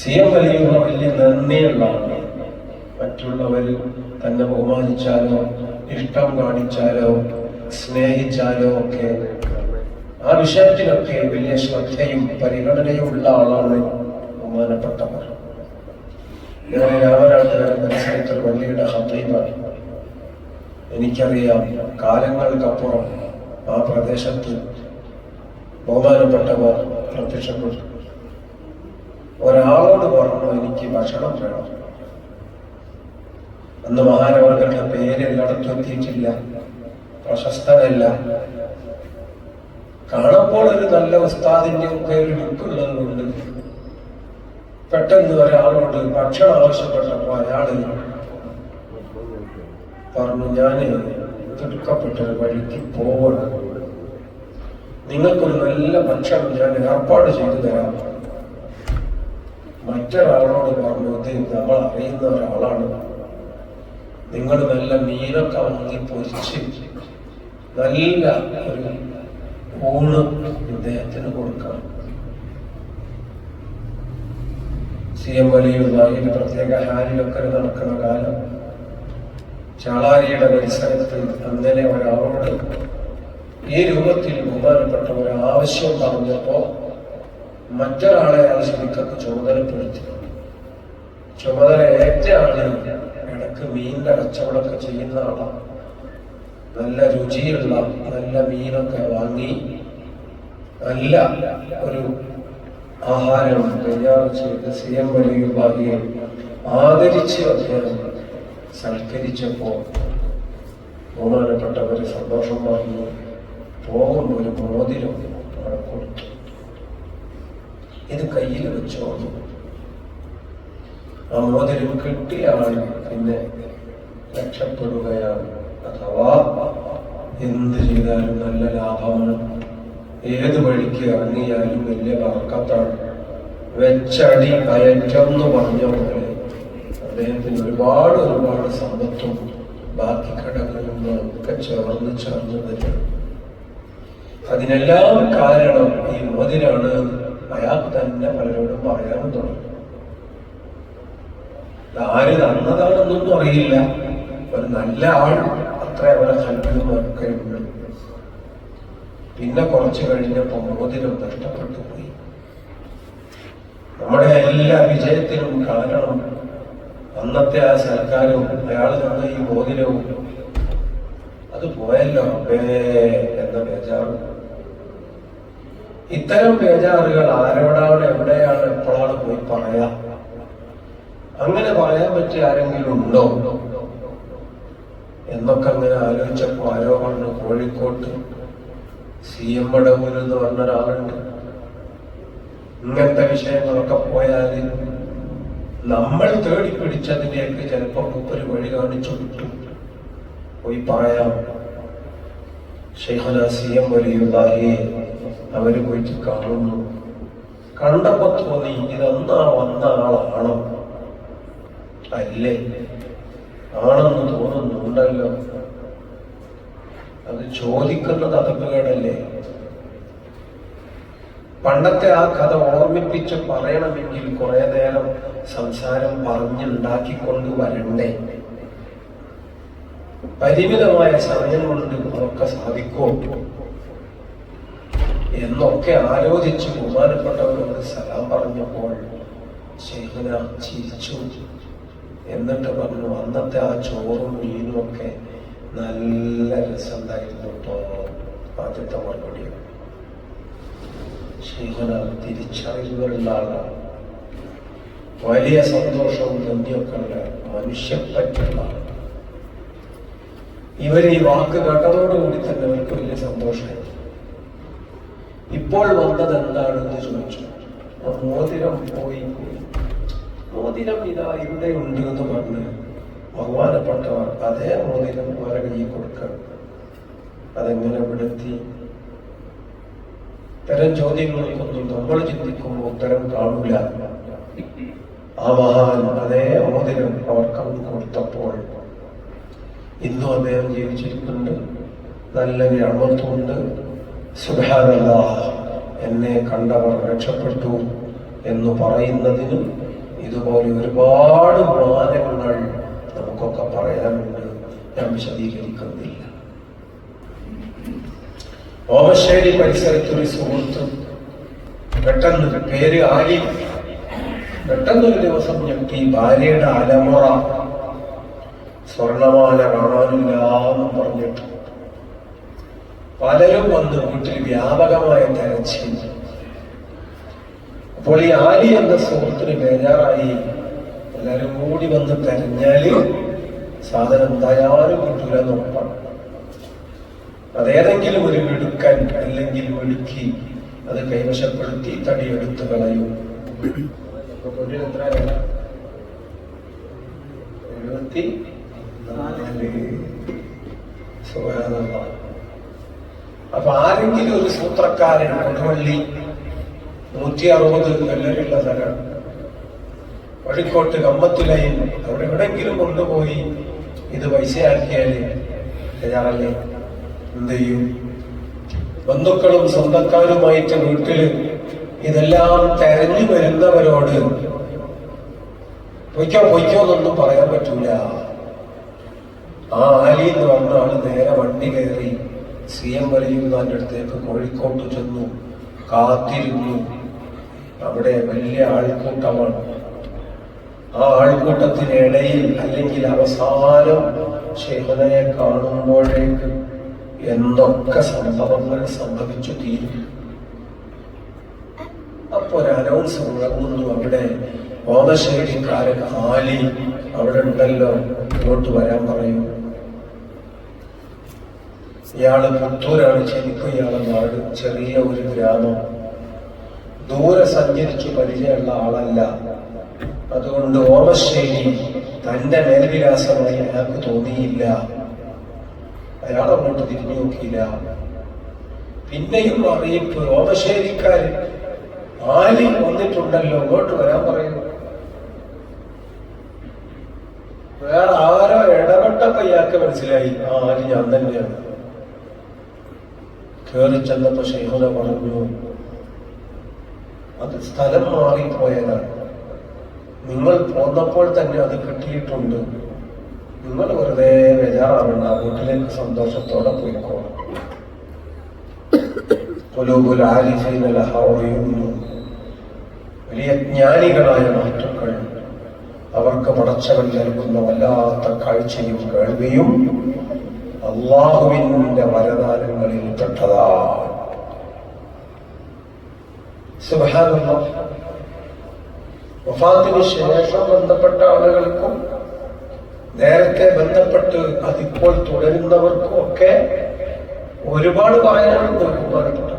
C വലിയുള്ള വലിയ നന്ദിയുള്ള മറ്റുള്ളവർ തന്നെ ബഹുമാനിച്ചാലോ ഇഷ്ടം കാണിച്ചാലോ സ്നേഹിച്ചാലോ ഒക്കെ ആ വിഷയത്തിലൊക്കെ വലിയ ശ്രദ്ധയും പരിഗണനയും ഉള്ള ആളാണ് ബഹുമാനപ്പെട്ടവർ. ഞാൻ പരിസരത്തിൽ വലിയുടെ ഹത്തീബാണ് എനിക്കറിയാം കാലങ്ങൾക്കപ്പുറം ആ പ്രദേശത്ത് ബഹുമാനപ്പെട്ടവർ പ്രത്യക്ഷപ്പെട്ടു. ഒരാളോട് പറഞ്ഞു എനിക്ക് ഭക്ഷണം വേണം. അന്ന് മഹാനവറുകളുടെ പേര് എല്ലായിടത്തും എത്തിയിട്ടില്ല. പ്രശസ്തനല്ല. കാണപ്പോൾ ഒരു നല്ല ഉസ്താദിന്റെ ഒക്കെ ഒരു ലുക്കുള്ളത് കൊണ്ട് പെട്ടെന്ന് ഒരാളോട് ഭക്ഷണം ആവശ്യപ്പെട്ടപ്പോ അയാൾ പറഞ്ഞു ഞാൻ തിടുക്കപ്പെട്ടൊരു വഴിക്ക് പോവണം. നിങ്ങൾക്കൊരു നല്ല ഭക്ഷണം ഞാൻ ഏർപ്പാട് ചെയ്തു തരാം. മറ്റൊരാളോട് പറഞ്ഞു ഇത് നമ്മൾ അറിയുന്ന ഒരാളാണ്. നിങ്ങൾ നല്ല മീനൊക്കെ വാങ്ങി പൊരിച്ച് നല്ല ഒരു ഊണ് ഇദ്ദേഹത്തിന് കൊടുക്കണം. സി എം വലിയുള്ളതിൽ പ്രത്യേക ഹാരിലൊക്കെ നടക്കുന്ന കാലം ചാളാരിയുടെ പരിസരത്ത് അങ്ങനെ ഒരാളോട് ഈ രൂപത്തിൽ ബഹുമാനപ്പെട്ട ഒരു ആവശ്യം പറഞ്ഞപ്പോ മറ്റൊരാളെ അയാൾ ശരിക്കൊക്കെ ചുമതലപ്പെടുത്തി. ചുമതല ഏറ്റ ആൾ ഇടയ്ക്ക് മീനിന്റെ കച്ചവടമൊക്കെ ചെയ്യുന്ന ആളാണ് നല്ല രുചിയുള്ള നല്ല മീനൊക്കെ വാങ്ങി നല്ല ഒരു ആഹാരം കൈകാര്യം ചെയ്ത് സി എം വലിയ ആദരിച്ച് അദ്ദേഹം സൽക്കരിച്ചപ്പോ ബഹുമാനപ്പെട്ടവര് സന്തോഷം വാങ്ങി പോകുമ്പോൾ ഒരു മോതിരം കൊടുത്തു. ഇത് കയ്യിൽ വെച്ചോളൂ ആ മോതിരം കിട്ടിയ ആൾ പിന്നെ രക്ഷപ്പെടുകയാണ്. അഥവാ എന്ത് ചെയ്താലും നല്ല ലാഭമാണ്. ഏത് വഴിക്ക് ഇറങ്ങിയാലും വലിയ വർക്കത്താണ്. വെച്ചടി കയറ്റം പറഞ്ഞ പോലെ അദ്ദേഹത്തിന് ഒരുപാട് ഒരുപാട് സമ്പത്തും ബാക്കി കടകളും ഒക്കെ ചേർന്ന് ചേർന്ന് വരും അതിനെല്ലാം കാരണം ഈ മോതിരാണ് അയാൾക്ക് തന്നെ പലരോടും പറയാൻ തുടങ്ങി. ആര് തന്നതാണെന്നൊന്നും അറിയില്ല. ഒരു നല്ല ആൾ അത്ര അവരെ കൽപ്പിലും പിന്നെ കുറച്ച് കഴിഞ്ഞപ്പോ മോതിരം നഷ്ടപ്പെട്ടു പോയി. നമ്മുടെ എല്ലാ വിജയത്തിനും കാരണം അന്നത്തെ ആ സർക്കാരും അയാൾ തന്ന ഈ മോതിരവും. അത് പോയല്ലോ അപ്പേ എന്ന ബേജാറ്. ഇത്തരം ബേജാറുകൾ ആരോടാണ് എവിടെയാണ് എപ്പോഴാണ് പോയി പറയാ? അങ്ങനെ പറയാൻ പറ്റിയ ആരെങ്കിലും ഉണ്ടോ? എന്നൊക്കെ അങ്ങനെ ആലോചിച്ചപ്പോ ആരോ പറഞ്ഞു കോഴിക്കോട്ട് സി എം മടവൂർ എന്ന് പറഞ്ഞ ഒരാളുണ്ട്. ഇങ്ങനത്തെ വിഷയങ്ങളൊക്കെ പോയാൽ നമ്മൾ തേടി പിടിച്ചതിലേക്ക് ചിലപ്പോ ഒരു വഴി കാണിച്ചു കിട്ടും പോയി പറയാം. ഷെയ്ഖന സി എം വലിയുള്ളാഹിയെ അവർ പോയിട്ട് കാണുന്നു. കണ്ടപ്പോ തോന്നി ഇതെന്നാ വന്ന ആളാണോ അല്ലേ? ആണെന്ന് തോന്നുന്നുണ്ടല്ലോ. അത് ചോദിക്കുന്നത് അതപ്പുകേടല്ലേ പണ്ടത്തെ ആ കഥ ഓർമ്മിപ്പിച്ച് പറയണമെങ്കിൽ കുറെ നേരം സംസാരം പറഞ്ഞുണ്ടാക്കിക്കൊണ്ട് വരണ്ടേ? പരിമിതമായ സമയം കൊണ്ട് അതൊക്കെ സാധിക്കോ എന്നൊക്കെ ആലോചിച്ച് ബഹുമാനപ്പെട്ടവരോട് സലാം പറഞ്ഞപ്പോൾ ശൈഖന ചിരിച്ചു. എന്നിട്ട് പറഞ്ഞു അന്നത്തെ ആ ചോറും മീനും ഒക്കെ നല്ല രസമുണ്ടായിരുന്നു കേട്ടോ ആദ്യത്തെ മറുപടി ശൈഖന തിരിച്ചറിവുകളുള്ള ആളാണ്. വലിയ സന്തോഷവും നന്ദിയൊക്കെ ഉള്ള മനുഷ്യപ്പറ്റുള്ള ഇവർ ഈ വാക്ക് കേട്ടതോടുകൂടി തന്നെ അവർക്ക് വലിയ സന്തോഷമായി. ഇപ്പോൾ വന്നത് എന്താണെന്ന് ചോദിച്ചു. മോതിരം പോയി. മോതിരം ഇതാ ഇവിടെ ഉണ്ട് എന്ന് പറഞ്ഞ് ബഹുമാനപ്പെട്ടവർ അതേ മോതിരം വരെ കൈ കൊടുക്കണം അതെങ്ങനെ വിടുത്തി? ഇത്തരം ചോദ്യങ്ങൾക്കൊന്നും നമ്മൾ ചിന്തിക്കുമ്പോൾ ഉത്തരം കാണില്ല ആ മഹാൻ അതേ മോതിരം അവർക്ക് കൊടുത്തപ്പോൾ ഇന്നും അദ്ദേഹം ജീവിച്ചിരിക്കുന്നുണ്ട് നല്ല ഞാമത്തുണ്ട് സുഖാനല്ല എന്നെ കണ്ടവർ രക്ഷപ്പെട്ടു എന്ന് പറയുന്നതിനും ഇതുപോലെ ഒരുപാട് മാനങ്ങൾ നമുക്കൊക്കെ പറയാനുണ്ട്. ഞാൻ വിശദീകരിക്കുന്നില്ല. ഓമശ്ശേരി പരിസരത്തൊരു സുഹൃത്ത് പെട്ടെന്ന് പേര് ആലി. പെട്ടെന്നൊരു ദിവസം ഞെട്ടി ഭാര്യയുടെ അലമുറ സ്വർണമാല കാണാനില്ല എന്ന് പറഞ്ഞിട്ട് പലരും വന്ന് വീട്ടിൽ വ്യാപകമായ തെരച്ചിൽ അപ്പോൾ ഈ ആലി എന്ന സുഹൃത്തിന് ബേജാറായി എല്ലാരും കൂടി വന്ന് തെരഞ്ഞാൽ സാധനം എന്തായാലും കിട്ടൂല എന്ന് അതേതെങ്കിലും ഒരു മിടുക്കൻ അല്ലെങ്കിൽ മിടുക്കി അത് കൈവശപ്പെടുത്തി കളയും പൊന്നിന് എത്ര വില? എഴുപത്തി നാല് സുബ്ഹാനല്ലാഹ്. അപ്പൊ ആരെങ്കിലും ഒരു സൂത്രക്കാരൻ കൊടുവള്ളി നൂറ്റി അറുപത് കല്ലറിയുള്ള സ്ഥലം വഴിക്കോട്ട് കമ്മത്തിലയിൽ അവിടെ എവിടെങ്കിലും കൊണ്ടുപോയി ഇത് പൈസയാക്കിയാൽ തയ്യാറല്ലേ? എന്ത് ചെയ്യും? ബന്ധുക്കളും സ്വന്തക്കാരുമായിട്ട് വീട്ടിൽ ഇതെല്ലാം തെരഞ്ഞു വരുന്നവരോട് പൊയ്ക്കോ പൊയ്ക്കോ എന്നൊന്നും പറയാൻ പറ്റൂല. ആ ആലി എന്ന് പറഞ്ഞ ആൾ നേരെ വണ്ടി കയറി സി എം വലിയുന്നാന്റെ അടുത്തേക്ക് കോഴിക്കോട്ട് ചെന്നു കാത്തിരുന്നു. അവിടെ വലിയ ആൾക്കൂട്ടമാണ്. ആ ആൾക്കൂട്ടത്തിനിടയിൽ അല്ലെങ്കിൽ അവസാനം ഷെഹനയെ കാണുമ്പോഴേക്ക് എന്തൊക്കെ സംഭവങ്ങൾ സംഭവിച്ചു തീരും. അപ്പൊ ഒരു അനൗൺസ് മുഴങ്ങുന്നു അവിടെ ഓമശേഷിക്കാരൻ ആലി അവിടെ ഉണ്ടല്ലോ ഇങ്ങോട്ട് വരാൻ പറയൂ. ഇയാൾ പുത്തൂരാണ് ശരിക്കും ഇയാളെ നാട്. ചെറിയ ഒരു ഗ്രാമം. ദൂരെ സഞ്ചരിച്ച് പരിചയമുള്ള ആളല്ല. അതുകൊണ്ട് ഓമശ്ശേരി തന്റെ മേൽവിലാസമായി അയാൾക്ക് തോന്നിയില്ല. അയാൾ അങ്ങോട്ട് തിരിഞ്ഞു നോക്കിയില്ല. പിന്നെയും അറിയിപ്പ് ഓമശ്ശേരിക്കാർ ആലി വന്നിട്ടുണ്ടല്ലോ ഇങ്ങോട്ട് വരാൻ പറയുന്നു വേറെ ആരോ ഇടപെട്ടപ്പോ ഇയാൾക്ക് മനസ്സിലായി ആ ആലി ഞാൻ തന്നെയാണ്. കേറി ചെന്നപ്പോ ഷെയ്ഹുന പറഞ്ഞു അത് സ്ഥലം മാറിപ്പോയതാണ്. നിങ്ങൾ പോന്നപ്പോൾ തന്നെ അത് കിട്ടിയിട്ടുണ്ട്. നിങ്ങൾ വെറുതെ ബേജാറാവണ്ട. വീട്ടിലേക്ക് സന്തോഷത്തോടെ ആരിഫീന വലിയ ജ്ഞാനികളായ മാറ്റുക്കൾ അവർക്ക് പടച്ചവൻ നൽകുന്ന വല്ലാത്ത കാഴ്ചയും കേൾവിയും അള്ളാഹുവിന്റെ വരദാനങ്ങളിൽ പെട്ടതാ. സുഭാഗത്തിന് ശേഷം ബന്ധപ്പെട്ട ആളുകൾക്കും നേരത്തെ ബന്ധപ്പെട്ട് അതിപ്പോൾ തുടരുന്നവർക്കും ഒക്കെ ഒരുപാട് പറയാനുണ്ട് ബഹുമാനപ്പെട്ട